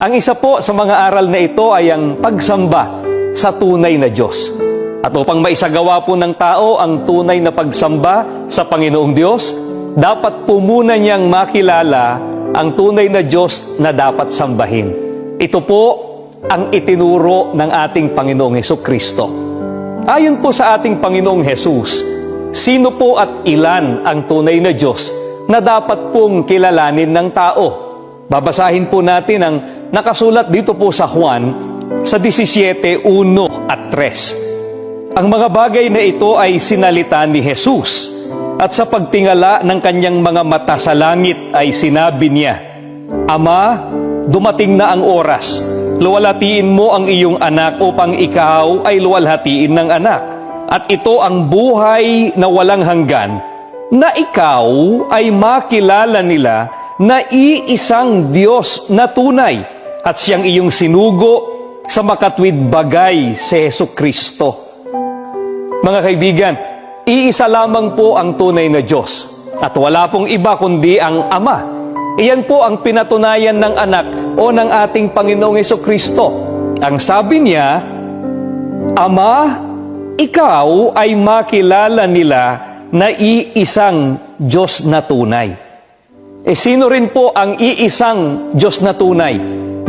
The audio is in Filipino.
Ang isa po sa mga aral na ito ay ang pagsamba sa tunay na Diyos. At upang maisagawa po ng tao ang tunay na pagsamba sa Panginoong Diyos, dapat po muna niyang makilala ang tunay na Diyos na dapat sambahin. Ito po ang itinuro ng ating Panginoong Heso Kristo. Ayon po sa ating Panginoong Hesus, sino po at ilan ang tunay na Diyos na dapat pong kilalanin ng tao? Babasahin po natin ang nakasulat dito po sa Juan sa 17:1 at 3. Ang mga bagay na ito ay sinalita ni Jesus at sa pagtingala ng kanyang mga mata sa langit ay sinabi niya, Ama, dumating na ang oras. Luwalhatiin mo ang iyong anak upang ikaw ay luwalhatiin ng anak. At ito ang buhay na walang hanggan, na ikaw ay makilala nila na iisang Diyos na tunay at siyang iyong sinugo sa makatwid bagay si Heso Kristo. Mga kaibigan, iisa lamang po ang tunay na Diyos at wala pong iba kundi ang Ama. Iyan po ang pinatunayan ng anak o ng ating Panginoong Heso Kristo. Ang sabi niya, Ama, ikaw ay makilala nila na iisang Diyos na tunay. E sino rin po ang iisang Diyos na tunay?